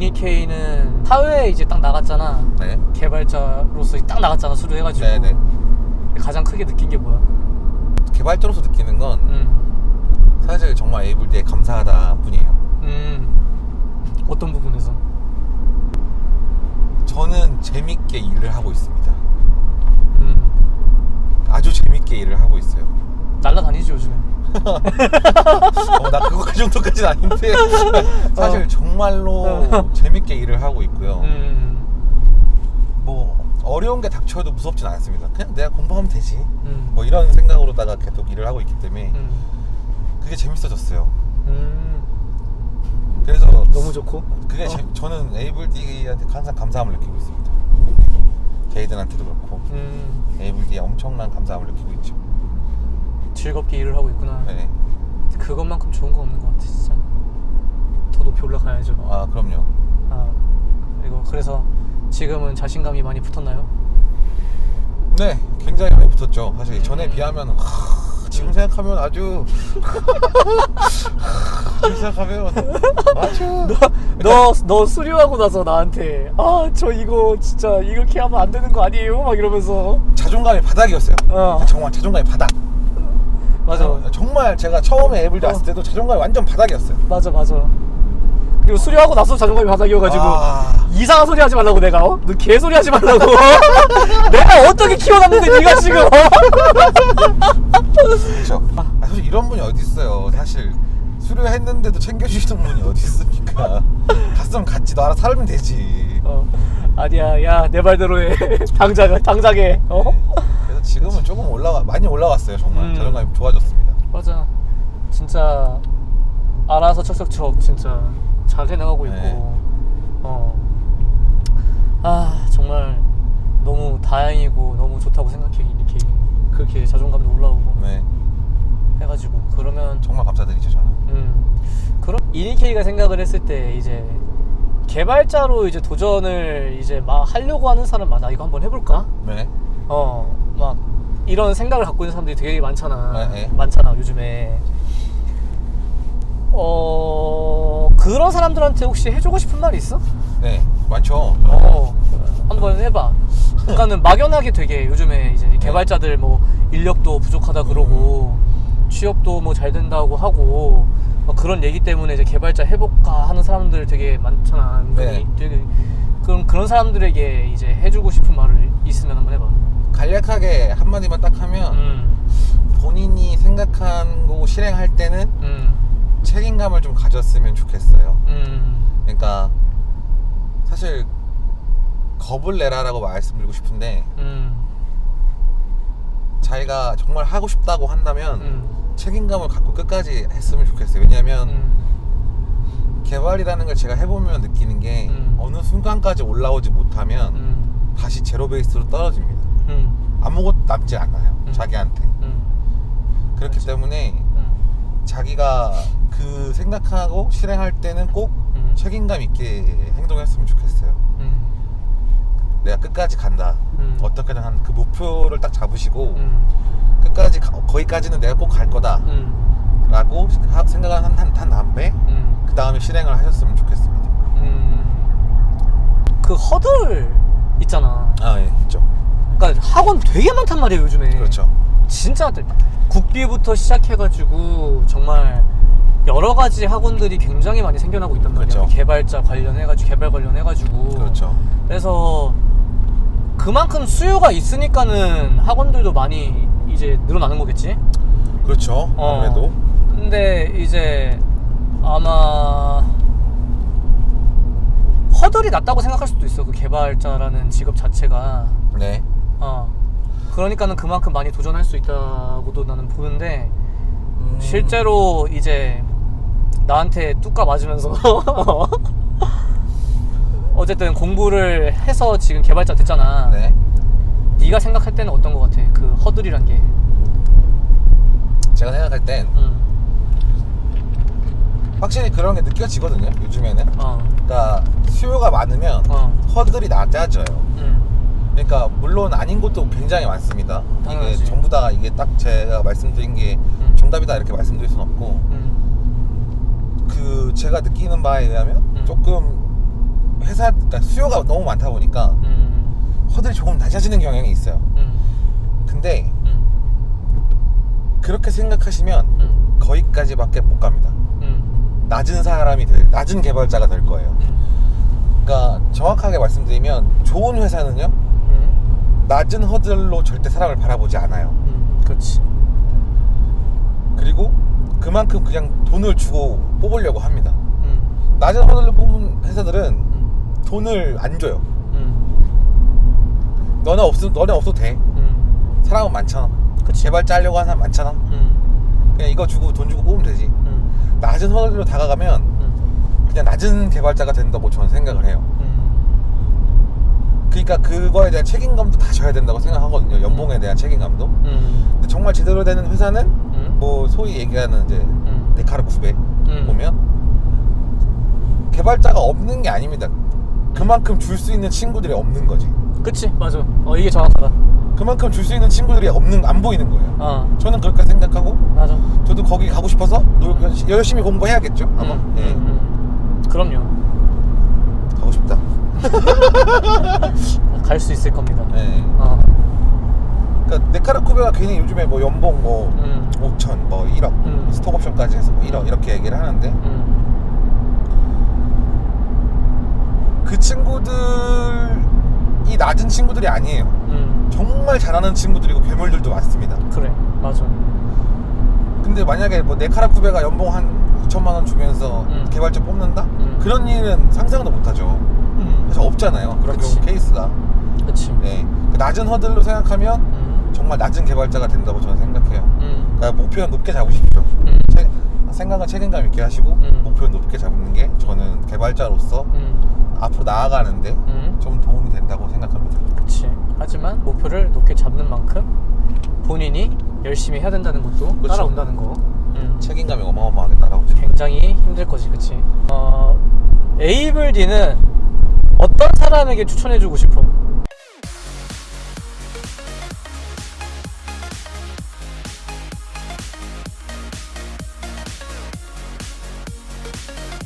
이니케이는 사회에 이제 딱 나갔잖아. 네. 개발자로서 딱 나갔잖아. 수료해가지고. 네 네. 가장 크게 느낀 게 뭐야? 개발자로서 느끼는 건 음. 사실 정말 에이블디에 감사하다 뿐이에요. 음. 어떤 부분에서? 저는 재밌게 일을 하고 있습니다. 음. 아주 재밌게 일을 하고 있어요. 날라다니지 요즘에. 어, 나 그거 그 정도까지는 아닌데 사실 어. 정말로 어. 재밌게 일을 하고 있고요. 음. 뭐 어려운 게 닥쳐도 무섭진 않습니다. 그냥 내가 공부하면 되지. 음. 뭐 이런 생각으로다가 계속 일을 하고 있기 때문에 음. 그게 재밌어졌어요. 음. 그래서 너무 좋고. 그게 어. 제- 저는 에이블디한테 항상 감사함을 느끼고 있습니다. 게이든한테도 그렇고 음. 에이블디에 엄청난 감사함을 느끼고 있죠. 즐겁게 일을 하고 있구나. 네. 그것만큼 좋은 거 없는 것 같아 진짜. 더 높이 올라가야죠. 아 그럼요. 아, 그리고 그래서 지금은 자신감이 많이 붙었나요? 네, 굉장히 많이 붙었죠. 사실 전에 음. 비하면 하, 지금 생각하면 아주 지금 생각하면 아주 너, 너 수료하고 나서 나한테 아 저 이거 진짜 이렇게 하면 안 되는 거 아니에요? 막 이러면서 자존감이 바닥이었어요. 어. 정말 자존감이 바닥. 맞아 어, 정말 제가 처음에 앱을 왔을 때도 자존감이 완전 바닥이었어요. 맞아 맞아 그리고 수료하고 나서 자존감이 바닥이어가지고 아. 이상한 소리 하지 말라고 내가 어? 너 개소리 하지 말라고 내가 어떻게 키워놨는데 네가 지금 어? 그렇죠. 아, 솔직히 이런 분이 어디 있어요. 사실 수료했는데도 챙겨주시는 분이 어디 있습니까? 갔으면 갔지. 너 알아서 살면 되지. 어, 아니야 야 내 말대로 해 당장 당장에 어? 네. 그래서 지금은 조금 올라가 많이 올라왔어요. 정말 음. 자존감이 좋아졌습니다. 맞아 진짜 알아서 척척척 진짜 잘 해나가고 있고 네. 어. 아 정말 너무 다행이고 너무 좋다고 생각해 이렇게 그렇게 자존감도 올라오고 네, 해가지고 그러면 정말 감사드리죠 저는. 음 그럼 이니케이가 생각을 했을 때 이제 개발자로 이제 도전을 이제 막 하려고 하는 사람 많아 이거 한번 해볼까? 네. 어 막 이런 생각을 갖고 있는 사람들이 되게 많잖아 네, 네. 많잖아 요즘에 어 그런 사람들한테 혹시 해주고 싶은 말이 있어? 네, 많죠. 어 한번 해봐 그러니까는 막연하게 되게 요즘에 이제 개발자들 뭐 인력도 부족하다 그러고 취업도 뭐 잘 된다고 하고 막 그런 얘기 때문에 이제 개발자 해볼까 하는 사람들 되게 많잖아 네. 되게 그럼 그런 사람들에게 이제 해주고 싶은 말을 있으면 한번 해봐 간략하게 한마디만 딱 하면 음, 본인이 생각한 거 실행할 때는 음, 책임감을 좀 가졌으면 좋겠어요. 음, 그러니까 사실 겁을 내라라고 말씀드리고 싶은데 음, 자기가 정말 하고 싶다고 한다면 음, 책임감을 갖고 끝까지 했으면 좋겠어요. 왜냐하면 음, 개발이라는 걸 제가 해보면 느끼는 게 음. 어느 순간까지 올라오지 못하면 음, 다시 제로 베이스로 떨어집니다. 음, 아무것도 남지 않아요. 음. 자기한테. 음, 그렇기 맞아. 때문에 음, 자기가 그 생각하고 실행할 때는 꼭 음. 책임감 있게 행동했으면 좋겠어요. 음, 내가 끝까지 간다. 음. 어떻게든 한 그 목표를 딱 잡으시고 음, 끝까지 가- 거기까지는 내가 꼭 갈 거다. 음, 라고 하- 생각을 한, 한, 한 다음에 음. 그 다음에 실행을 하셨으면 좋겠습니다. 음, 그 허들 있잖아. 아, 예, 있죠. 그러니까 학원 되게 많단 말이에요 요즘에. 그렇죠. 진짜 국비부터 시작해가지고 정말 여러 가지 학원들이 굉장히 많이 생겨나고 있단 말이야. 그렇죠. 개발자 관련해가지고 개발 관련해가지고. 그렇죠. 그래서 그만큼 수요가 있으니까는 학원들도 많이 이제 늘어나는 거겠지. 그렇죠. 어. 아무래도. 근데 이제 아마 허들이 낮다고 생각할 수도 있어 그 개발자라는 직업 자체가 네. 어 그러니까는 그만큼 많이 도전할 수 있다고도 나는 보는데 음, 실제로 이제 나한테 뚜까 맞으면서 어쨌든 공부를 해서 지금 개발자 됐잖아 네. 네가 생각할 때는 어떤 거 같아 그 허들이란 게 제가 생각할 땐 음, 확실히 그런 게 느껴지거든요. 요즘에는. 어, 그러니까 수요가 많으면 어, 허들이 낮아져요. 음, 그러니까 물론 아닌 것도 굉장히 많습니다. 당연하지. 이게 전부 다 이게 딱 제가 말씀드린 게 음. 정답이다 이렇게 말씀드릴 수는 없고 음, 그 제가 느끼는 바에 의하면 음. 조금 회사 그러니까 수요가 너무 많다 보니까 음, 허들이 조금 낮아지는 경향이 있어요. 음, 근데 음, 그렇게 생각하시면 음, 거기까지밖에 못 갑니다. 음, 낮은 사람이 될, 낮은 개발자가 될 거예요. 음, 그러니까 정확하게 말씀드리면 좋은 회사는요 음, 낮은 허들로 절대 사람을 바라보지 않아요. 음, 그렇지. 그리고 그만큼 그냥 돈을 주고 뽑으려고 합니다. 음, 낮은 허들로 뽑은 회사들은 음, 돈을 안 줘요. 음, 너네 없어 너네 없어도 돼. 음, 사람은 많잖아. 그치. 개발자 하려고 하는 사람 많잖아. 음, 그냥 이거 주고 돈 주고 뽑으면 되지. 음, 낮은 허들로 다가가면 음, 그냥 낮은 개발자가 된다고 저는 생각을 해요. 음, 그러니까 그거에 대한 책임감도 다 져야 된다고 생각하거든요. 연봉에 대한 책임감도. 음, 근데 정말 제대로 되는 회사는 음, 뭐 소위 얘기하는 이제 음, 네카르 쿠베 음. 보면 개발자가 없는 게 아닙니다. 그만큼 줄 수 있는 친구들이 없는 거지. 그치, 맞아. 어, 이게 정확하다. 그만큼 줄 수 있는 친구들이 없는 안 보이는 거예요. 어, 저는 그렇게 생각하고 맞아. 저도 거기 가고 싶어서 노- 열심히 공부해야겠죠. 아마 음, 예. 음, 음. 그럼요. 갈 수 있을 겁니다. 예. 어, 그러니까 네카르 쿠베가 괜히 요즘에 뭐 연봉 뭐 음, 5천 뭐 1억 음. 스톡 옵션까지 해서 뭐 1억 이렇게 얘기를 하는데 음, 그 친구들이 낮은 친구들이 아니에요. 음, 정말 잘하는 친구들이고 괴물들도 많습니다. 그래, 맞아. 근데 만약에 뭐 네카라쿠베가 연봉 한 2천만 원 주면서 음. 개발자 뽑는다? 음. 그런 일은 상상도 못하죠. 음, 사실 없잖아요. 그런 그치. 경우 케이스가. 그치. 네. 그 낮은 허들로 생각하면 음, 정말 낮은 개발자가 된다고 저는 생각해요. 음, 그러니까 목표는 높게 잡으십시오. 음, 세- 생각은 책임감 있게 하시고 음. 목표는 높게 잡는 게 저는 개발자로서 음, 앞으로 나아가는데 음. 좀 도움이 된다고 생각합니다. 그치. 하지만 목표를 높게 잡는 만큼 본인이 열심히 해야 된다는 것도 그쵸. 따라온다는 거. 음, 책임감이 어마어마하게 따라오죠. 굉장히 힘들 거지, 그치? 어, 에이블 D는 어떤 사람에게 추천해주고 싶어?